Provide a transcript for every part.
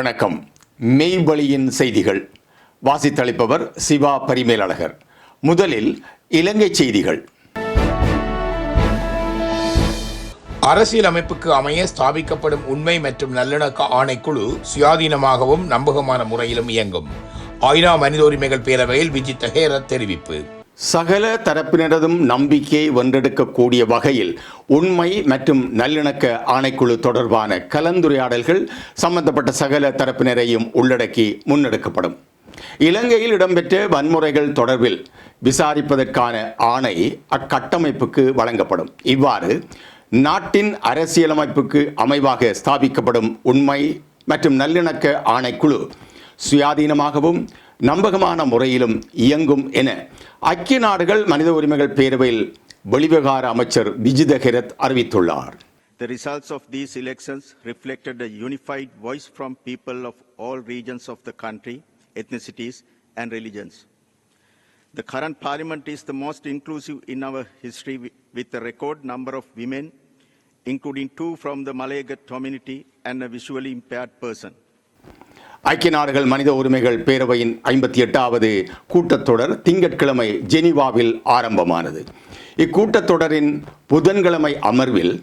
வணக்கம். மெய்வழியின் செய்திகள். வாசித்தளிப்பவர் சிவா பரிமேலழகர். முதலில் இலங்கை செய்திகள். அரசியலமைப்புக்கு அமைய ஸ்தாபிக்கப்படும் உண்மை மற்றும் நல்லிணக்க ஆணைக்குழு சுயாதீனமாகவும் நம்பகமான முறையிலும் இயங்கும். ஐநா மனித உரிமைகள் பேரவையில் விஜித் ஹேரத் தெரிவிப்பு. சகல தரப்பினரதும் நம்பிக்கையை வென்றெடுக்கக்கூடிய வகையில் உண்மை மற்றும் நல்லிணக்க ஆணைக்குழு தொடர்பான கலந்துரையாடல்கள் சம்பந்தப்பட்ட சகல தரப்பினரையும் உள்ளடக்கி முன்னெடுக்கப்படும். இலங்கையில் இடம்பெற்ற வன்முறைகள் தொடர்பில் விசாரிப்பதற்கான ஆணை அக்கட்டமைப்புக்கு வழங்கப்படும். இவ்வாறு நாட்டின் அரசியலமைப்புக்கு அமைவாக ஸ்தாபிக்கப்படும் உண்மை மற்றும் நல்லிணக்க ஆணைக்குழு சுயாதீனமாகவும் நம்பகமான முறையிலும் இயங்கும் என ஐக்கிய நாடுகள் மனித உரிமைகள் பேரவையில் வெளிவிவகார அமைச்சர் விஜித ஹெரத் அறிவித்துள்ளார் The results of these elections reflected a unified voice from people of all regions of the country, ethnicities, and religions. The current parliament is the most inclusive in our history with a record number of women, including two from the Malayagat community and a visually impaired person. ஐக்கிய நாடுகள் மனித உரிமைகள் பேரவையின் ஐம்பத்தி எட்டாவது கூட்டத்தொடர் திங்கட்கிழமை ஜெனீவாவில் ஆரம்பமானது. இக்கூட்டத்தொடரின் புதன்கிழமை அமர்வில்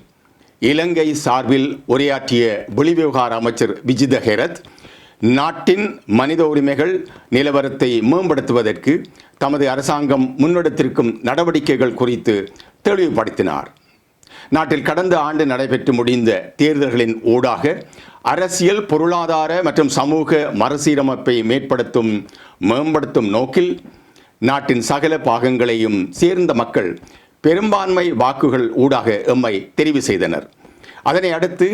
இலங்கை சார்பில் உரையாற்றிய வெளிவிவகார அமைச்சர் விஜித ஹெரத் நாட்டின் மனித உரிமைகள் நிலவரத்தை மேம்படுத்துவதற்கு தமது அரசாங்கம் முன்னெடுத்திருக்கும் நடவடிக்கைகள் குறித்து தெளிவுபடுத்தினார். நாட்டில் கடந்த ஆண்டு நடைபெற்று முடிந்த தேர்தல்களின் ஊடாக அரசியல் பொருளாதார மற்றும் சமூக மறுசீரமைப்பை மேற்படுத்தும் மேம்படுத்தும் நோக்கில் நாட்டின் சகல பாகங்களையும் சேர்ந்த மக்கள் பெரும்பான்மை வாக்குகள் ஊடாக எம்மை தெரிவு செய்தனர். அதனை அடுத்து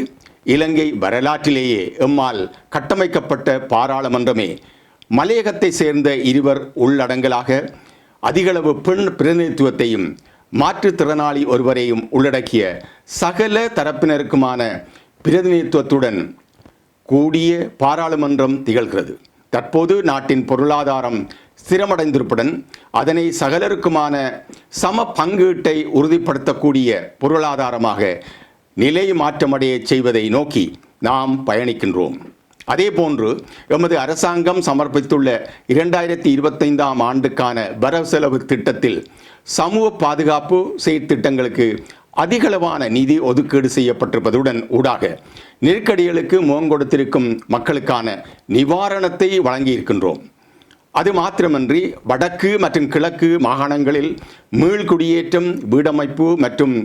இலங்கை வரலாற்றிலேயே எம்மால் கட்டமைக்கப்பட்ட பாராளுமன்றமே மலையகத்தை சேர்ந்த இருவர் உள்ளடங்கலாக அதிகளவு பெண் பிரதிநிதித்துவத்தையும் மாற்றுத்திறனாளி ஒருவரையும் உள்ளடக்கிய சகல தரப்பினருக்குமான பிரதிநிதித்துவத்துடன் கூடிய பாராளுமன்றம் திகழ்கிறது. தற்போது நாட்டின் பொருளாதாரம் ஸ்திரமடைந்திருப்புடன் அதனை சகலருக்குமான சம பங்கீட்டை உறுதிப்படுத்தக்கூடிய பொருளாதாரமாக நிலை மாற்றமடைய செய்வதை நோக்கி நாம் பயணிக்கின்றோம். அதே போன்று எமது அரசாங்கம் சமர்ப்பித்துள்ள இரண்டாயிரத்தி இருபத்தைந்தாம் ஆண்டுக்கான வரவு செலவு திட்டத்தில் சமூக பாதுகாப்பு செயற்திட்டங்களுக்கு அதிகளவான நிதி ஒதுக்கீடு செய்யப்பட்டிருப்பதுடன் ஊடாக நெருக்கடிகளுக்கு முகம் கொடுத்திருக்கும் மக்களுக்கான நிவாரணத்தை வழங்கியிருக்கின்றோம். அது மாத்திரமன்றி வடக்கு மற்றும் கிழக்கு மாகாணங்களில் மீள்குடியேற்றம் வீடமைப்பு மற்றும்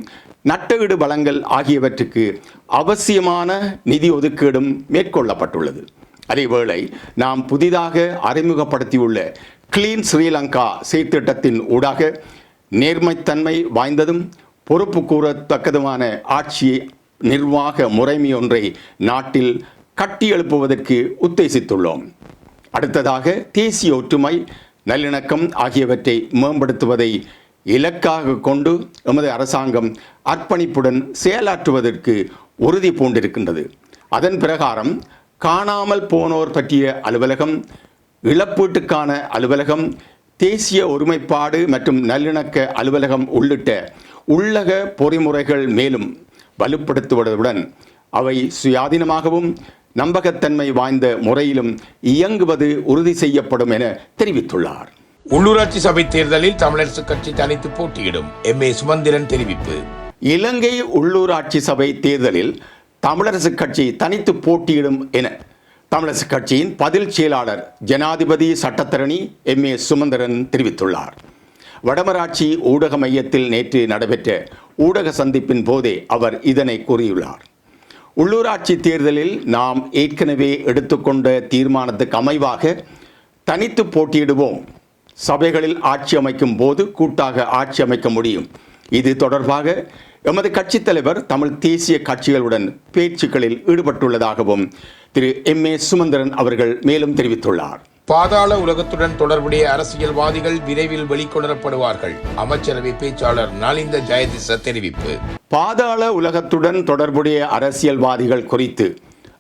நட்டஈடு வளங்கள் ஆகியவற்றுக்கு அவசியமான நிதி ஒதுக்கீடும் மேற்கொள்ளப்பட்டுள்ளது. அதேவேளை நாம் புதிதாக அறிமுகப்படுத்தியுள்ள கிளீன் ஸ்ரீலங்கா சீர்திட்டத்தின் ஊடாக நேர்மைத்தன்மை வாய்ந்ததும் பொறுப்பு கூறத்தக்கதுமான ஆட்சி நிர்வாக முறைமை ஒன்றை நாட்டில் கட்டியெழுப்புவதற்கு உத்தேசித்துள்ளோம். அடுத்ததாக தேசிய ஒற்றுமை நல்லிணக்கம் ஆகியவற்றை மேம்படுத்துவதை இலக்காக கொண்டு எமது அரசாங்கம் அர்ப்பணிப்புடன் செயலாற்றுவதற்கு உறுதி பூண்டிருக்கின்றது. அதன் பிரகாரம் காணாமல் போனோர் பற்றிய அலுவலகம் இழப்பீட்டுக்கான அலுவலகம் தேசிய ஒருமைப்பாடு மற்றும் நல்லிணக்க அலுவலகம் உள்ளிட்ட உள்ளக பொறிமுறைகள் மேலும் வலுப்படுத்துவதுடன் அவை சுயாதீனமாகவும் நம்பகத்தன்மை வாய்ந்த முறையிலும் இயங்குவது உறுதி செய்யப்படும் என தெரிவித்துள்ளார். உள்ளூராட்சி சபை தேர்தலில் தமிழரசு கட்சி தனித்து போட்டியிடும் எம் ஏ சுமந்திரன் தெரிவிப்பு. இலங்கை உள்ளூராட்சி சபை தேர்தலில் தமிழரசு கட்சி தனித்து போட்டியிடும் என தமிழரசு கட்சியின் பதில் செயலாளர் ஜனாதிபதி சட்டத்தரணி எம் ஏ சுமந்திரன் தெரிவித்துள்ளார். வடமராட்சி ஊடக மையத்தில் நேற்று நடைபெற்ற ஊடக சந்திப்பின் போதே அவர் இதனை கூறியுள்ளார். உள்ளூராட்சி தேர்தலில் நாம் ஏற்கனவே எடுத்துக்கொண்ட தீர்மானத்துக்கு அமைவாக தனித்து போட்டியிடுவோம். சபைகளில் ஆட்சி அமைக்கும் போது கூட்டாக ஆட்சி அமைக்க முடியும். இது தொடர்பாக எமது கட்சித் தலைவர் தமிழ் தேசிய கட்சிகளுடன் பேச்சுக்களில் ஈடுபட்டுள்ளதாகவும் திரு எம். ஏ. சுமந்திரன் அவர்கள் மேலும் தெரிவித்துள்ளார். பாதாள உலகத்துடன் தொடர்புடைய அரசியல்வாதிகள் விரைவில் வெளிக்கொணரப்படுவார்கள். அமைச்சரவை பேச்சாளர் நலிந்த ஜெயதிச தெரிவிப்பு. பாதாள உலகத்துடன் தொடர்புடைய அரசியல்வாதிகள் குறித்து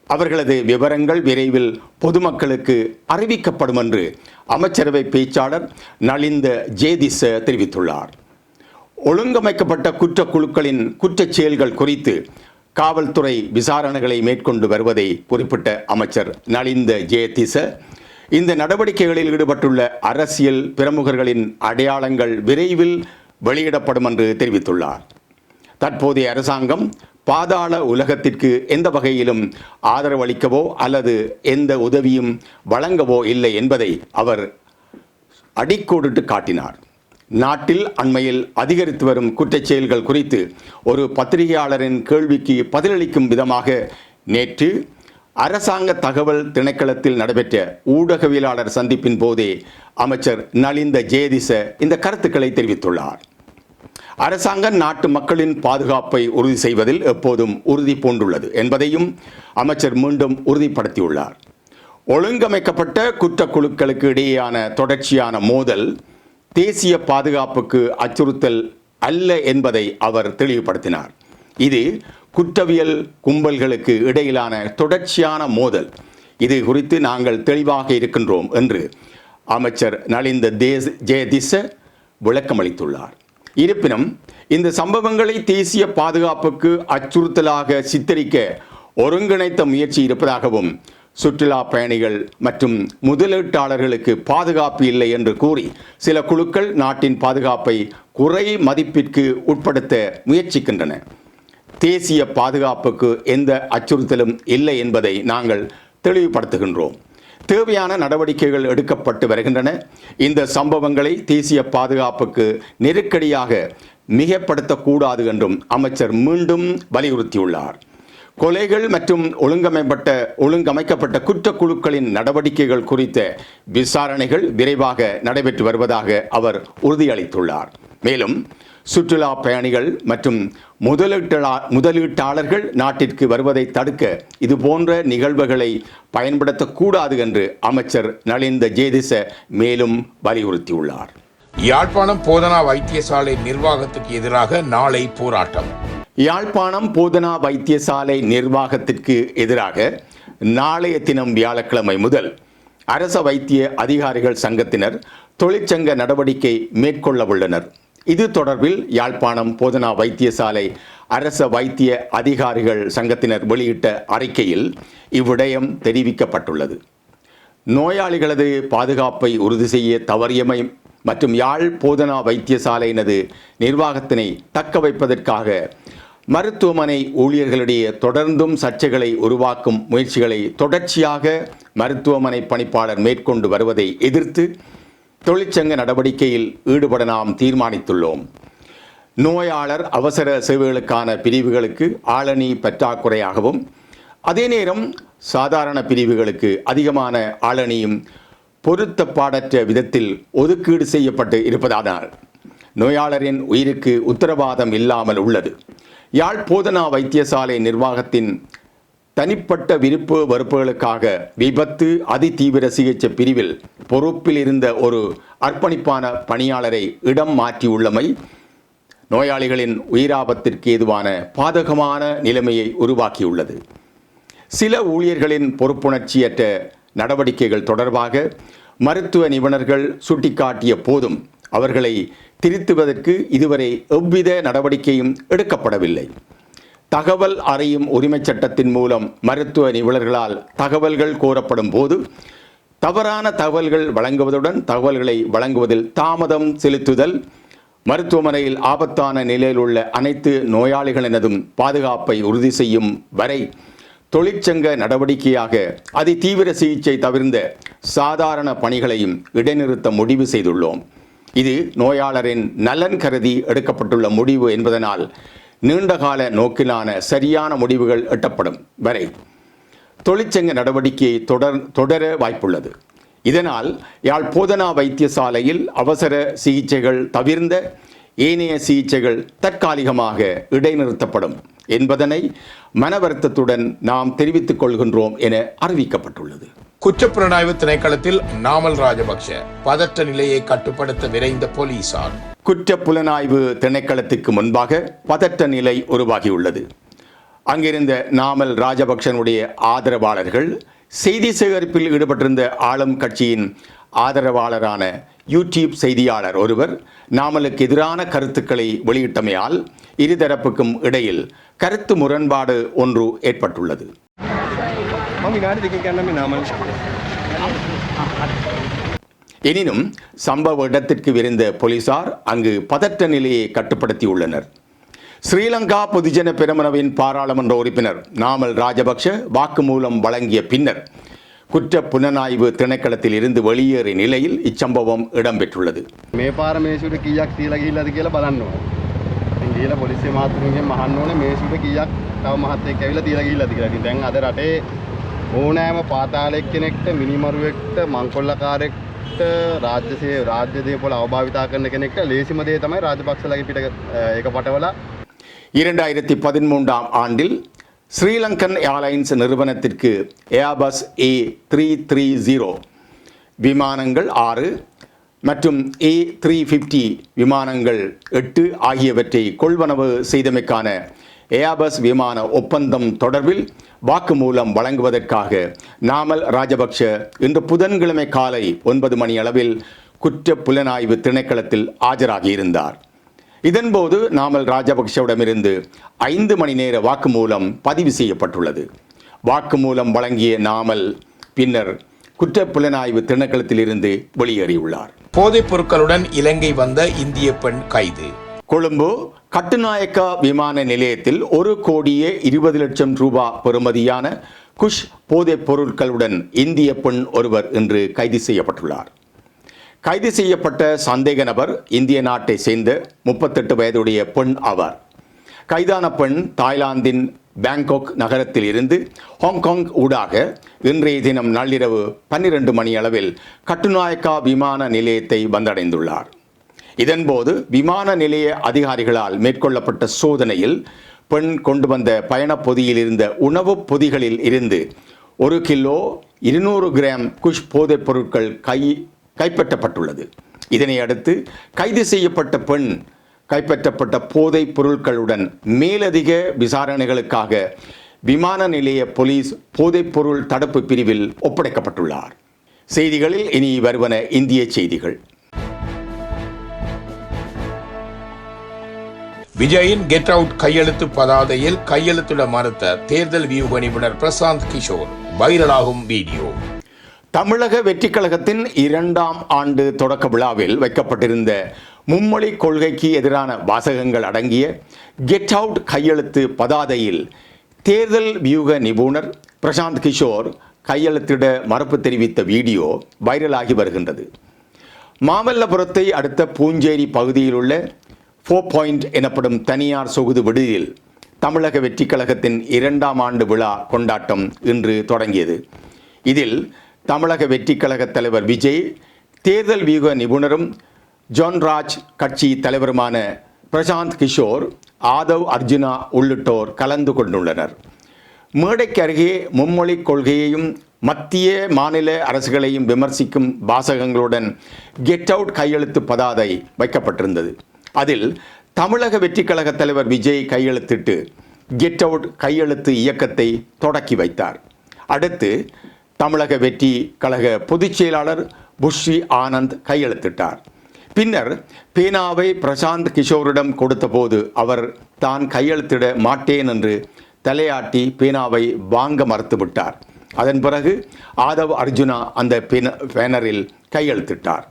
அவர்களது விவரங்கள் விரைவில் பொதுமக்களுக்கு அறிவிக்கப்படும் என்று அமைச்சரவை பேச்சாளர் நலிந்த ஜேதிச தெரிவித்துள்ளார். ஒழுங்கமைக்கப்பட்ட குற்றக்குழுக்களின் குற்றச் செயல்கள் குறித்து காவல்துறை விசாரணைகளை மேற்கொண்டு வருவதை குறிப்பிட்ட அமைச்சர் நலிந்த ஜெயதிச இந்த நடவடிக்கைகளில் ஈடுபட்டுள்ள அரசியல் பிரமுகர்களின் அடையாளங்கள் விரைவில் வெளியிடப்படும் என்று தெரிவித்துள்ளார். தற்போதைய அரசாங்கம் பாதாள உலகத்திற்கு எந்த வகையிலும் ஆதரவளிக்கவோ அல்லது எந்த உதவியும் வழங்கவோ இல்லை என்பதை அவர் அடிக்கோடிட்டு காட்டினார். நாட்டில் அண்மையில் அதிகரித்து வரும் குற்றச் செயல்கள் குறித்து ஒரு பத்திரிகையாளரின் கேள்விக்கு பதிலளிக்கும் விதமாக நேற்று அரசாங்க தகவல் திணைக்களத்தில் நடைபெற்ற ஊடகவியலாளர் சந்திப்பின் போதே அமைச்சர் நலிந்த ஜேதிச இந்த கருத்துக்களை தெரிவித்துள்ளார். அரசாங்கம் நாட்டு மக்களின் பாதுகாப்பை உறுதி செய்வதில் எப்போதும் உறுதி பூண்டுள்ளது என்பதையும் அமைச்சர் மீண்டும் உறுதிப்படுத்தியுள்ளார். ஒழுங்கமைக்கப்பட்ட குற்றக்குழுக்களுக்கு இடையேயான தொடர்ச்சியான மோதல் தேசிய பாதுகாப்புக்கு அச்சுறுத்தல் அல்ல என்பதை அவர் தெளிவுபடுத்தினார். இது குற்றவியல் கும்பல்களுக்கு இடையிலான தொடர்ச்சியான மோதல். இது குறித்து நாங்கள் தெளிவாக இருக்கின்றோம் என்று அமைச்சர் நலிந்த தேஸ் ஜெயதிச விளக்கமளித்துள்ளார். இருப்பினும் இந்த சம்பவங்களை தேசிய பாதுகாப்புக்கு அச்சுறுத்தலாக சித்தரிக்க ஒருங்கிணைத்த முயற்சி இருப்பதாகவும் சுற்றுலா பயணிகள் மற்றும் முதலீட்டாளர்களுக்கு பாதுகாப்பு இல்லை என்று கூறி சில குழுக்கள் நாட்டின் பாதுகாப்பை குறை மதிப்பிற்கு உட்படுத்த முயற்சிக்கின்றன. தேசிய பாதுகாப்புக்கு எந்த அச்சுறுத்தலும் இல்லை என்பதை நாங்கள் தெளிவுபடுத்துகின்றோம். தேவையான நடவடிக்கைகள் எடுக்கப்பட்டு வருகின்றன. இந்த சம்பவங்களை தேசிய பாதுகாப்புக்கு நெருக்கடியாக மிகப்படுத்தக்கூடாது என்றும் அமைச்சர் மீண்டும் வலியுறுத்தியுள்ளார். கொலைகள் மற்றும் ஒழுங்கமைப்பட்ட ஒழுங்கமைக்கப்பட்ட குற்றக்குழுக்களின் நடவடிக்கைகள் குறித்த விசாரணைகள் விரைவாக நடைபெற்று வருவதாக அவர் உறுதியளித்துள்ளார். மேலும் சுற்றுலா பயணிகள் மற்றும் முதலீட்டளா முதலீட்டாளர்கள் நாட்டிற்கு வருவதை தடுக்க இது போன்ற நிகழ்வுகளை பயன்படுத்தக்கூடாது என்று அமைச்சர் நலிந்த ஜேதிச மேலும் வலியுறுத்தியுள்ளார். யாழ்ப்பாணம் போதனா வைத்தியசாலை நிர்வாகத்துக்கு எதிராக நாளை போராட்டம். யாழ்ப்பாணம் போதனா வைத்தியசாலை நிர்வாகத்திற்கு எதிராக நாளைய தினம் வியாழக்கிழமை முதல் அரச வைத்திய அதிகாரிகள் சங்கத்தினர் தொழிற்சங்க நடவடிக்கை மேற்கொள்ள உள்ளனர் இது தொடர்பில் யாழ்ப்பாணம் போதனா வைத்தியசாலை அரச வைத்திய அதிகாரிகள் சங்கத்தினர் வெளியிட்ட அறிக்கையில் இவ்விடயம் தெரிவிக்கப்பட்டுள்ளது. நோயாளிகளது பாதுகாப்பை உறுதி செய்ய தவறியமை மற்றும் யாழ் போதனா வைத்தியசாலையினது நிர்வாகத்தினை தக்க வைப்பதற்காக மருத்துவமனை ஊழியர்களிடையே தொடர்ந்தும் சர்ச்சைகளை உருவாக்கும் முயற்சிகளை தொடர்ச்சியாக மருத்துவமனை பணிப்பாளர் மேற்கொண்டு வருவதை எதிர்த்து தொழிற்சங்க நடவடிக்கையில் ஈடுபட நாம் தீர்மானித்துள்ளோம். நோயாளர் அவசர சேவைகளுக்கான பிரிவுகளுக்கு ஆளணி பற்றாக்குறையாகவும் அதே நேரம் சாதாரண பிரிவுகளுக்கு அதிகமான ஆளணியும் பொருத்தப்பாடற்ற விதத்தில் ஒதுக்கீடு செய்யப்பட்டு இருப்பதானால் நோயாளரின் உயிருக்கு உத்தரவாதம் இல்லாமல் உள்ளது. யாழ் போதனா வைத்தியசாலை நிர்வாகத்தின் தனிப்பட்ட விருப்பு வெறுப்புகளுக்காக விபத்து அதிதீவிர சிகிச்சை பிரிவில் பொறுப்பில் இருந்த ஒரு அர்ப்பணிப்பான பணியாளரை இடம் மாற்றியுள்ளமை நோயாளிகளின் உயிராபத்திற்கு ஏதுவான பாதகமான நிலைமையை உருவாக்கியுள்ளது. சில ஊழியர்களின் பொறுப்புணர்ச்சியற்ற நடவடிக்கைகள் தொடர்பாக மருத்துவ நிபுணர்கள் சுட்டிக்காட்டிய போதும் அவர்களை திருத்துவதற்கு இதுவரை எவ்வித நடவடிக்கையும் எடுக்கப்படவில்லை. தகவல் அறியும் உரிமைச் சட்டத்தின் மூலம் மருத்துவ நிபுணர்களால் தகவல்கள் கோரப்படும் போது தவறான தகவல்கள் வழங்குவதுடன் தகவல்களை வழங்குவதில் தாமதம் செலுத்துதல் மருத்துவமனையில் ஆபத்தான நிலையில் உள்ள அனைத்து நோயாளிகளினதும் பாதுகாப்பை உறுதி செய்யும் வரை தொழிற்சங்க நடவடிக்கையாக அதி தீவிர சிகிச்சை தவிர்ந்த சாதாரண பணிகளையும் இடைநிறுத்த முடிவு செய்துள்ளோம். இது நோயாளரின் நலன் கருதி எடுக்கப்பட்டுள்ள முடிவு என்பதனால் நீண்டகால நோக்கிலான சரியான முடிவுகள் எட்டப்படும் வரை தொழிற்சங்க நடவடிக்கையை தொடர் தொடர வாய்ப்புள்ளது. இதனால் யாழ் போதனா வைத்தியசாலையில் அவசர சிகிச்சைகள் தவிர்ந்த ஏனைய சிகிச்சைகள் தற்காலிகமாக இடைநிறுத்தப்படும் என்பதனை மனவருத்தத்துடன் நாம் தெரிவித்துக் கொள்கின்றோம் என அறிவிக்கப்பட்டுள்ளது. குற்றப்புலனாய்வு திணைக்களத்தில் நாமல் ராஜபக்ஷ பதற்ற நிலையை கட்டுப்படுத்த விரைந்த போலீசார். குற்ற புலனாய்வு திணைக்களத்துக்கு முன்பாக பதற்ற நிலை உருவாகியுள்ளது. அங்கிருந்த நாமல் ராஜபக்ஷனுடைய ஆதரவாளர்கள் செய்தி சேகரிப்பில் ஈடுபட்டிருந்த ஆளும் கட்சியின் ஆதரவாளரான யூடியூப் செய்தியாளர் ஒருவர் நாமலுக்கு எதிரான கருத்துக்களை வெளியிட்டமையால் இருதரப்புக்கும் இடையில் கருத்து முரண்பாடு ஒன்று ஏற்பட்டுள்ளது. எனினும் சம்பவ இடத்திற்கு விரைந்த போலீசார் அங்கு பதற்ற நிலையை கட்டுப்படுத்தியுள்ளனர். ஸ்ரீலங்கா பொதுஜன பெருமனவின் பாராளுமன்ற உறுப்பினர் நாமல் ராஜபக்ஷ வாக்குமூலம் வழங்கிய பின்னர் குற்ற புலனாய்வு திணைக்களத்தில் இருந்து வெளியேறிய நிலையில் இச்சம்பவம் இடம்பெற்றுள்ளது මේ පාර මේසුට කීයක් තියලා ගිහිල්ලාද කියලා බලන්න ඕනේ. ඉතින් ගිහලා පොලිසිය මාත්‍රුන්ගෙන් අහන්න ඕනේ මේසුට කීයක් තව මහත්තයෙක් ඇවිල්ලා තියලා ගිහිල්ලාද කියලා. ඉතින් දැන් අද රටේ ඕනෑම පාතාලෙක් කෙනෙක්ට මිනිමරුවෙක්ට මංකොල්ලකාරයෙක්ට රාජ්‍ය සේ රාජ්‍ය දේපොළ අවභාවිතා කරන කෙනෙක්ට ලේසිම දේ තමයි රාජපක්ෂලගේ පිට අ, ඒක පටවලා இரண்டாயிரத்தி பதிமூன்றாம் ஆண்டில் ஸ்ரீலங்கன் ஏர்லைன்ஸ் நிறுவனத்திற்கு Airbus A three three zero விமானங்கள் ஆறு மற்றும் ஏ த்ரீ ஃபிஃப்டி விமானங்கள் எட்டு ஆகியவற்றை கொள்வனவு செய்தமைக்கான ஏபஸ் விமான ஒப்பந்தம் தொடர்பில் வாக்குமூலம் வழங்குவதற்காக நாமல் ராஜபக்ஷ இன்று புதன்கிழமை காலை ஒன்பது மணி அளவில் குற்ற புலனாய்வு திணைக்களத்தில் ஆஜராகியிருந்தார். இதன்போது நாமல் ராஜபக்ஷவிடமிருந்து ஐந்து மணி நேர வாக்குமூலம் பதிவு செய்யப்பட்டுள்ளது. வாக்குமூலம் வழங்கிய நாமல் பின்னர் குற்ற புலனாய்வு திணைக்களத்திலிருந்து வெளியேறியுள்ளார். போதைப் பொருட்களுடன் இலங்கை வந்த இந்திய பெண் கைது. கொழும்பு கட்டுநாயக்கா விமான நிலையத்தில் ஒரு கோடியே இருபது லட்சம் ரூபாய் பெறுமதியான குஷ் போதைப் பொருட்களுடன் இந்திய பெண் ஒருவர் இன்று கைது செய்யப்பட்டுள்ளார். கைது செய்யப்பட்ட சந்தேக நபர் இந்திய நாட்டை சேர்ந்த முப்பத்தெட்டு வயதுடைய பெண் ஆவார். கைதான பெண் தாய்லாந்தின் பேங்காக் நகரத்தில் இருந்து ஹாங்காங் ஊடாக இன்றைய தினம் நள்ளிரவு பன்னிரண்டு மணி அளவில் கட்டுநாயக்கா விமான நிலையத்தை வந்தடைந்துள்ளார். இதன்போது விமான நிலைய அதிகாரிகளால் மேற்கொள்ளப்பட்ட சோதனையில் பெண் கொண்டு வந்த பயணப் பொதியில் இருந்த உணவுப் பொதிகளில் இருந்து ஒரு கிலோ இருநூறு கிராம் குஷ் போதைப் பொருட்கள் கை கைப்பற்றப்பட்டுள்ளது. இதனை அடுத்து கைது செய்யப்பட்ட பெண் கைப்பற்றப்பட்ட போதைப் பொருட்களுடன் மேலதிக விசாரணைகளுக்காக விமான நிலைய போலீஸ் போதைப் பொருள் தடுப்பு பிரிவில் ஒப்படைக்கப்பட்டுள்ளார். செய்திகளில் இனி வருவன இந்திய செய்திகள். விஜயின் கெட் அவுட் கையெழுத்து பதாதையில் கையெழுத்திட மறுத்த தேர்தல் வியூக நிபுணர் பிரசாந்த் கிஷோர். வைரலாகும் வீடியோ. தமிழக வெற்றி கழகத்தின் இரண்டாம் ஆண்டு தொடக்க விழாவில் வைக்கப்பட்டிருந்த மும்மொழி கொள்கைக்கு எதிரான வாசகங்கள் அடங்கிய கெட் அவுட் கையெழுத்து பதாதையில் தேர்தல் வியூக நிபுணர் பிரசாந்த் கிஷோர் கையெழுத்திட மறுப்பு தெரிவித்த வீடியோ வைரலாகி வருகின்றது. மாமல்லபுரத்தை அடுத்த பூஞ்சேரி பகுதியில் உள்ள ஃபோர் பாயிண்ட் எனப்படும் தனியார் சொகுது விடுதியில் தமிழக வெற்றி கழகத்தின் இரண்டாம் ஆண்டு விழா கொண்டாட்டம் இன்று தொடங்கியது. இதில் தமிழக வெற்றிக் கழக தலைவர் விஜய் தேர்தல் வியூக நிபுணரும் ஜான்ராஜ் கட்சி தலைவருமான பிரசாந்த் கிஷோர் ஆதவ் அர்ஜுனா உள்ளிட்டோர் கலந்து கொண்டுள்ளனர். மேடைக்கு அருகே மும்மொழி கொள்கையையும் மத்திய மாநில அரசுகளையும் விமர்சிக்கும் வாசகங்களுடன் கெட் அவுட் கையெழுத்து பதாதை வைக்கப்பட்டிருந்தது. அதில் தமிழக வெற்றிக் கழக தலைவர் விஜய் கையெழுத்திட்டு கெட் அவுட் கையெழுத்து இயக்கத்தை தொடக்கி வைத்தார். அடுத்து தமிழக வெற்றி கழக பொதுச் செயலாளர் புஷ்ரி ஆனந்த் கையெழுத்திட்டார். பின்னர் பேனாவை பிரசாந்த் கிஷோரிடம் கொடுத்தபோது அவர் தான் கையெழுத்திட மாட்டேன் என்று தலையாட்டி பேனாவை வாங்க மறுத்துவிட்டார். அதன் பிறகு ஆதவ் அர்ஜுனா அந்த பேன பேனரில் கையெழுத்திட்டார்.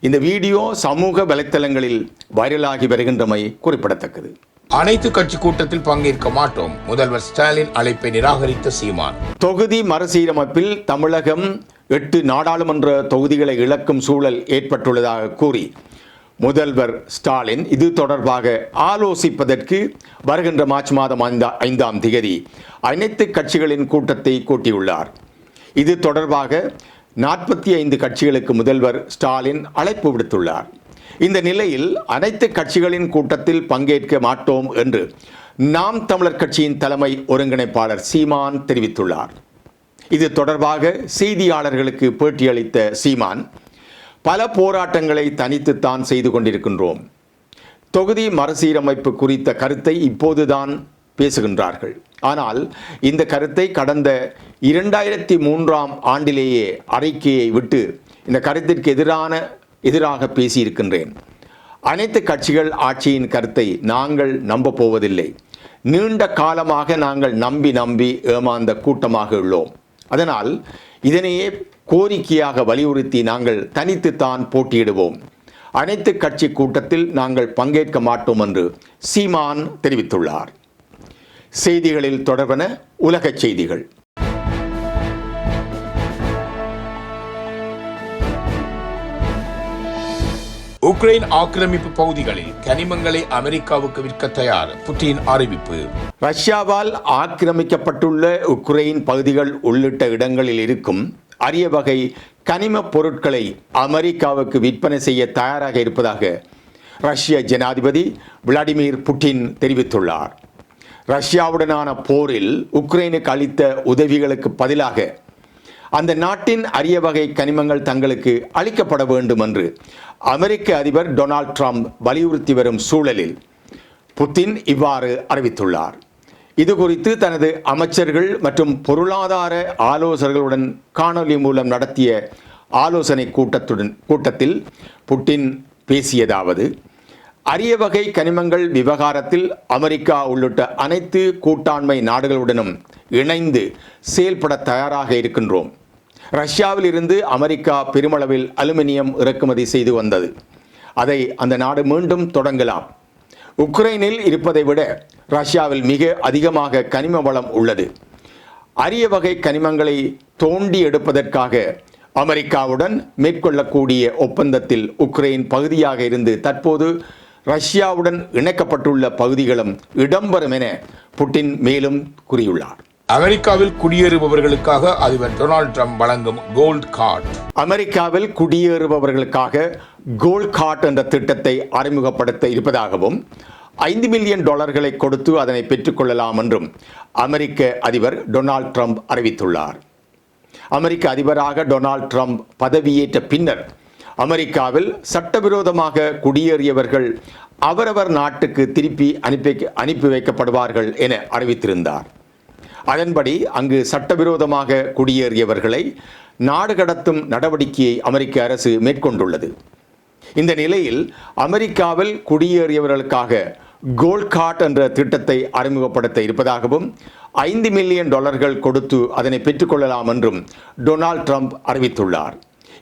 இந்த வீடியோ சமூக வலைத்தளங்களில் வைரலாகி வருகின்றமை குறிப்பிடத்தக்கது. அனைத்து கட்சி கூட்டத்தில் பங்கேற்க மாட்டோம். முதல்வர் ஸ்டாலின் அழைப்பை நிராகரித்த சீமான். தொகுதி மறுசீரமைப்பில் தமிழகம் எட்டு நாடாளுமன்ற தொகுதிகளை இழக்கும் சூழல் ஏற்பட்டுள்ளதாக கூறி முதல்வர் ஸ்டாலின் இது தொடர்பாக ஆலோசிப்பதற்கு வருகின்ற மார்ச் மாதம் ஐந்தா ஐந்தாம் திகதி அனைத்து கட்சிகளின் கூட்டத்தை கூட்டியுள்ளார். இது தொடர்பாக நாற்பத்தி ஐந்து கட்சிகளுக்கு முதல்வர் ஸ்டாலின் அழைப்பு விடுத்துள்ளார். இந்த நிலையில் அனைத்து கட்சிகளின் கூட்டத்தில் பங்கேற்க மாட்டோம் என்று நாம் தமிழர் கட்சியின் தலைமை ஒருங்கிணைப்பாளர் சீமான் தெரிவித்துள்ளார். இது தொடர்பாக செய்தியாளர்களுக்கு பேட்டியளித்த சீமான் பல போராட்டங்களை தனித்துத்தான் செய்து கொண்டிருக்கின்றோம். தொகுதி மறுசீரமைப்பு குறித்த கருத்தை இப்போதுதான் பேசுகின்றார்கள். ஆனால் இந்த கருத்தை கடந்த இரண்டாயிரத்தி மூன்றாம் ஆண்டிலேயே அறிக்கையை விட்டு இந்த கருத்திற்கு எதிரான எதிராக பேசியிருக்கின்றேன். அனைத்து கட்சிகள் ஆட்சியின் கருத்தை நாங்கள் நம்ப போவதில்லை நீண்ட காலமாக நாங்கள் நம்பி நம்பி ஏமாந்த கூட்டமாக உள்ளோம். அதனால் இதனையே கோரிக்கையாக வலியுறுத்தி நாங்கள் தனித்துத்தான் போட்டியிடுவோம். அனைத்து கட்சி கூட்டத்தில் நாங்கள் பங்கேற்க மாட்டோம் என்று சீமான் தெரிவித்துள்ளார். செய்திகளில் தொடர்பன உலகச் செய்திகள். உக்ரைன் ஆக்கிரமிப்பு பகுதிகளில் கனிமங்களை அமெரிக்காவுக்கு விற்க தயார். புட்டின் அறிவிப்பு. ரஷ்யாவால் ஆக்கிரமிக்கப்பட்டுள்ள உக்ரைன் பகுதிகள் உள்ளிட்ட இடங்களில் இருக்கும் அரிய வகை கனிமப் பொருட்களை அமெரிக்காவுக்கு விற்பனை செய்ய தயாராக இருப்பதாக ரஷ்ய ஜனாதிபதி விளாடிமிர் புட்டின் தெரிவித்துள்ளார். ரஷ்யாவுடனான போரில் உக்ரைனுக்கு அளித்த உதவிகளுக்கு பதிலாக அந்த நாட்டின் அரிய வகை கனிமங்கள் தங்களுக்கு அளிக்கப்பட வேண்டும் என்று அமெரிக்க அதிபர் டொனால்ட் ட்ரம்ப் வலியுறுத்தி வரும் சூழலில் புத்தின் இவ்வாறு அறிவித்துள்ளார். இது குறித்து தனது அமைச்சர்கள் மற்றும் பொருளாதார ஆலோசகர்களுடன் காணொலி மூலம் நடத்திய ஆலோசனை கூட்டத்துடன் கூட்டத்தில் புட்டின் பேசியதாவது அரிய வகை கனிமங்கள் விவகாரத்தில் அமெரிக்கா உள்ளிட்ட அனைத்து கூட்டாண்மை நாடுகளுடனும் இணைந்து செயல்பட தயாராக இருக்கின்றோம். ரஷ்யாவில் இருந்து அமெரிக்கா பெருமளவில் அலுமினியம் இறக்குமதி செய்து வந்தது. அதை அந்த நாடு மீண்டும் தொடங்கலாம். உக்ரைனில் இருப்பதை விட ரஷ்யாவில் மிக அதிகமாக கனிம வளம் உள்ளது. அரிய வகை கனிமங்களை தோண்டி எடுப்பதற்காக அமெரிக்காவுடன் மேற்கொள்ளக்கூடிய ஒப்பந்தத்தில் உக்ரைன் பகுதியாக இருந்து தற்போது ரஷ்யாவுடன் இணைக்கப்பட்டுள்ள பகுதிகளும் இடம்பெறும் என புட்டின் மேலும் கூறியுள்ளார். அமெரிக்காவில் குடியேறுபவர்களுக்காக அதிபர் டொனால்ட் ட்ரம்ப் வழங்கும் கோல்ட் கார்டு. அமெரிக்காவில் குடியேறுபவர்களுக்காக கோல்ட் கார்டு என்ற திட்டத்தை அறிமுகப்படுத்த இருப்பதாகவும் ஐந்து மில்லியன் டாலர்களை கொடுத்து அதனை பெற்றுக்கொள்ளலாம் என்றும் அமெரிக்க அதிபர் டொனால்ட் ட்ரம்ப் அறிவித்துள்ளார். அமெரிக்க அதிபராக டொனால்ட் ட்ரம்ப் பதவியேற்ற பின்னர் அமெரிக்காவில் சட்டவிரோதமாக குடியேறியவர்கள் அவரவர் நாட்டுக்கு திருப்பி அனுப்பி அனுப்பி வைக்கப்படுவார்கள் என அறிவித்திருந்தார். அதன்படி அங்கு சட்டவிரோதமாக குடியேறியவர்களை நாடு கடத்தும் நடவடிக்கையை அமெரிக்க அரசு மேற்கொண்டுள்ளது. இந்த நிலையில் அமெரிக்காவில் குடியேறியவர்களுக்காக கோல்ட் கார்ட் என்ற திட்டத்தை அறிமுகப்படுத்த இருப்பதாகவும் ஐந்து மில்லியன் டாலர்கள் கொடுத்து அதனை பெற்றுக்கொள்ளலாம் என்றும் டொனால்ட் ட்ரம்ப் அறிவித்துள்ளார்.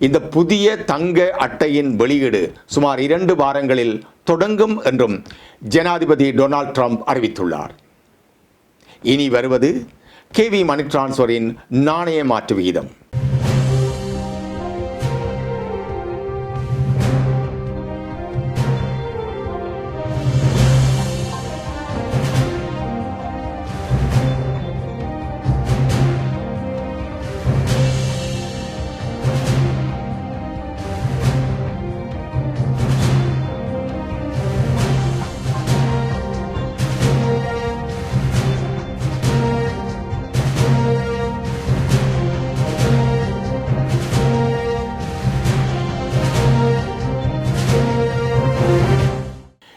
இந்த புதிய தங்க அட்டையின் வெளியீடு சுமார் இரண்டு வாரங்களில் தொடங்கும் என்றும் ஜனாதிபதி டொனால்ட் ட்ரம்ப் அறிவித்துள்ளார். இனி வருவது கேவி மணி டிரான்ஸ்ஃபரின் நாணய மாற்று விகிதம்.